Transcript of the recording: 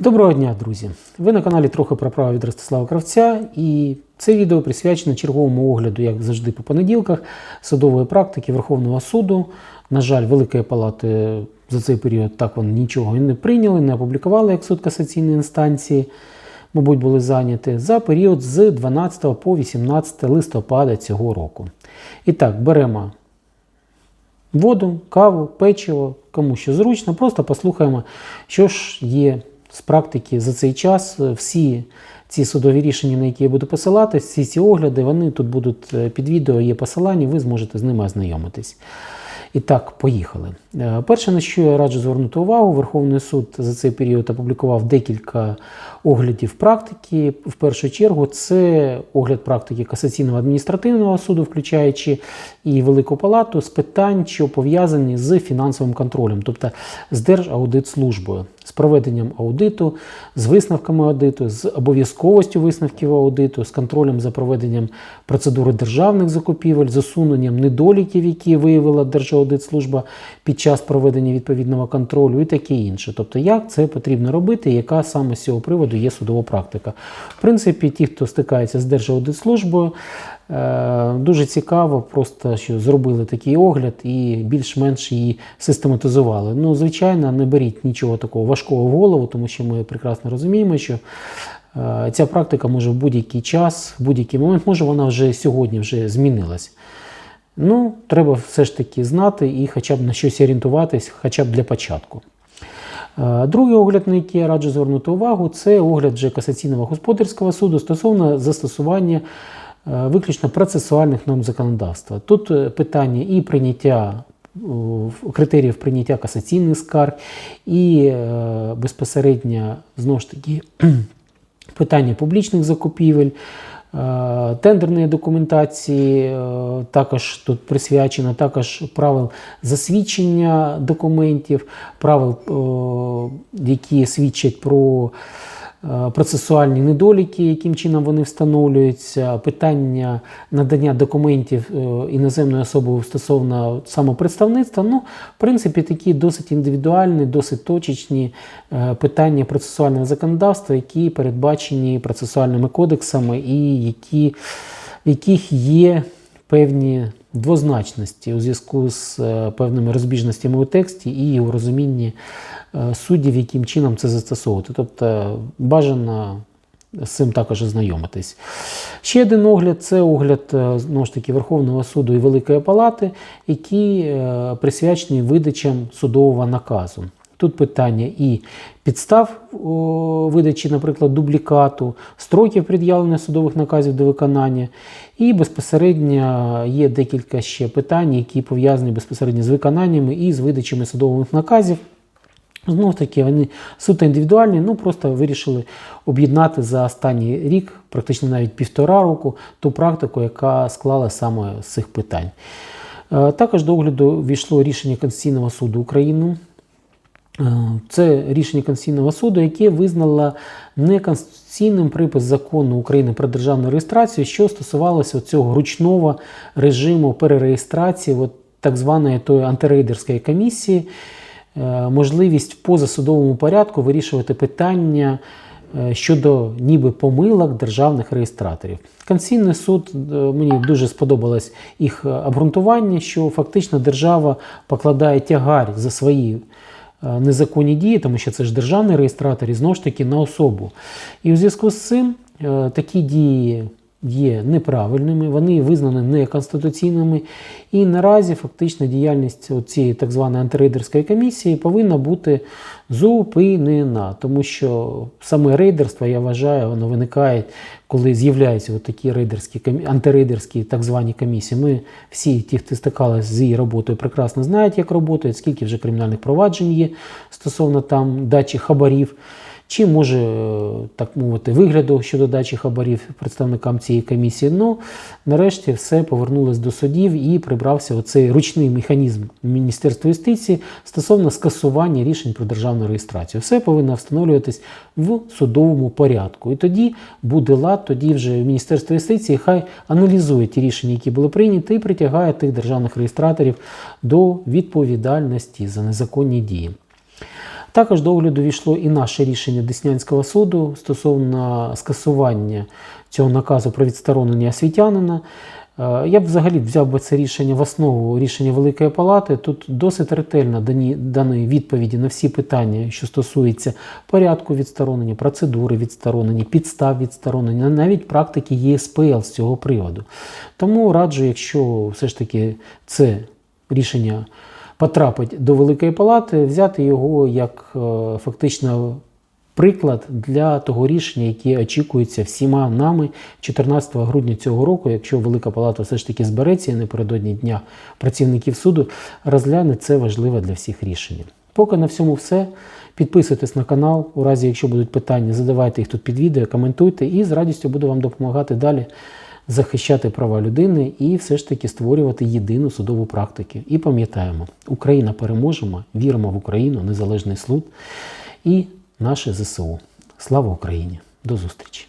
Доброго дня, друзі! Ви на каналі трохи про право від Ростислава Кравця, і це відео присвячено черговому огляду, як завжди, по понеділках, судової практики Верховного суду. На жаль, Великої палати за цей період так вони нічого і не прийняли, не опублікували як суд касаційної інстанції, мабуть, були зайняті за період з 12 по 18 листопада цього року. І так, беремо воду, каву, печиво, кому що зручно. Просто послухаємо, що ж є з практики за цей час. Всі ці судові рішення, на які я буду посилатись, всі ці огляди, вони тут будуть е, під відео, є посилання, ви зможете з ними ознайомитись. І так, поїхали. Е, Перше, на що я раджу звернути увагу, Верховний суд за цей період опублікував декілька оглядів практики. В першу чергу, це огляд практики касаційного адміністративного суду, включаючи і Велику Палату, з питань, що пов'язані з фінансовим контролем, тобто з Держаудитслужбою, з проведенням аудиту, з висновками аудиту, з обов'язковістю висновків аудиту, з контролем за проведенням процедури державних закупівель, з усуненням недоліків, які виявила Держаудитслужба під час проведення відповідного контролю, і таке інше. Тобто, як це потрібно робити, яка саме з цього приводу є судова практика. В принципі, ті, хто стикається з Держаудитслужбою, е, дуже цікаво, просто що зробили такий огляд і більш-менш її систематизували. Ну, звичайно, не беріть нічого такого важкого в голову, тому що ми прекрасно розуміємо, що е, ця практика може в будь-який час, в будь-який момент, може вона вже сьогодні вже змінилась. Ну, треба все ж таки знати і хоча б на щось орієнтуватись, хоча б для початку. Е, Другий огляд, на який я раджу звернути увагу, це огляд вже касаційного господарського суду стосовно застосування е, виключно процесуальних норм законодавства. Тут е, питання і прийняття критеріїв прийняття касаційних скарг, і безпосередньо знову ж таки питання публічних закупівель. Е, Тендерної документації е, також тут присвячено, також правил засвідчення документів, правил, е, які свідчать про процесуальні недоліки, яким чином вони встановлюються, питання надання документів е, іноземною особою стосовно самопредставництва. Ну, в принципі, такі досить індивідуальні, досить точечні е, питання процесуального законодавства, які передбачені процесуальними кодексами і які, в яких є певні двозначності у зв'язку з е, певними розбіжностями у тексті і у розумінні е, суддів, яким чином це застосовувати. Тобто бажано з цим також ознайомитись. Ще один огляд це огляд е, знову ж таки Верховного суду і Великої Палати, які присвячені видачам судового наказу. Тут питання і підстав о, видачі, наприклад, дублікату, строків пред'явлення судових наказів до виконання, і безпосередньо є декілька ще питань, які пов'язані безпосередньо з виконаннями і з видачами судових наказів. Знову ж таки, вони суто індивідуальні, ну просто вирішили об'єднати за останній рік, практично навіть півтора року, ту практику, яка склала саме з цих питань. Е, Також до огляду війшло рішення Конституційного суду України. Е, Це рішення Конституційного суду, яке визнало неконституційним припис закону України про державну реєстрацію, що стосувалося цього ручного режиму перереєстрації, от так званої тої антирейдерської комісії, Е, можливість в позасудовому порядку вирішувати питання е, щодо ніби помилок державних реєстраторів. Конституційний суд мені дуже сподобалось їх обґрунтування, що фактично держава покладає тягар за свої незаконні дії, тому що це ж державний реєстратор і знову ж таки на особу. І у зв'язку з цим е, такі дії є неправильними, вони визнані неконституційними. І наразі фактично діяльність цієї так званої антирейдерської комісії повинна бути зупинена, тому що саме рейдерство, я вважаю, воно виникає, коли з'являються такі рейдерські антирейдерські так звані комісії. Ми всі, ті, хто стикалися з її роботою, прекрасно знають, як працюють, скільки вже кримінальних проваджень є стосовно там дачі хабарів. Чи може, е, так мовити, вигляду щодо дачі хабарів представникам цієї комісії. Ну, нарешті все повернулось до судів і прибрався оцей ручний механізм Міністерства юстиції стосовно скасування рішень про державну реєстрацію. Все повинно встановлюватись в судовому порядку. І тоді буде лад, тоді вже Міністерство юстиції хай аналізує ті рішення, які були прийняті, і притягає тих державних реєстраторів до відповідальності за незаконні дії. Також до огляду війшло і наше рішення Деснянського суду стосовно скасування цього наказу про відсторонення освітянина. Е, Я б взагалі взяв би це рішення в основу рішення Великої Палати. Тут досить ретельно дані, дані відповіді на всі питання, що стосуються порядку відсторонення, процедури відсторонення, підстав відсторонення, навіть практики ЄСПЛ з цього приводу. Тому раджу, якщо все ж таки це рішення потрапить до Великої Палати, взяти його як е, фактично приклад для того рішення, яке очікується всіма нами 14 грудня цього року, якщо Велика Палата все ж таки збереться і напередодні Дня працівників суду, розгляне це важливе для всіх рішення. Поки на всьому все. Підписуйтесь на канал. У разі, якщо будуть питання, задавайте їх тут під відео, коментуйте і з радістю буду вам допомагати далі захищати права людини і все ж таки створювати єдину судову практику. І пам'ятаємо, Україна переможемо, віримо в Україну, незалежний суд і наше ЗСУ. Слава Україні! До зустрічі!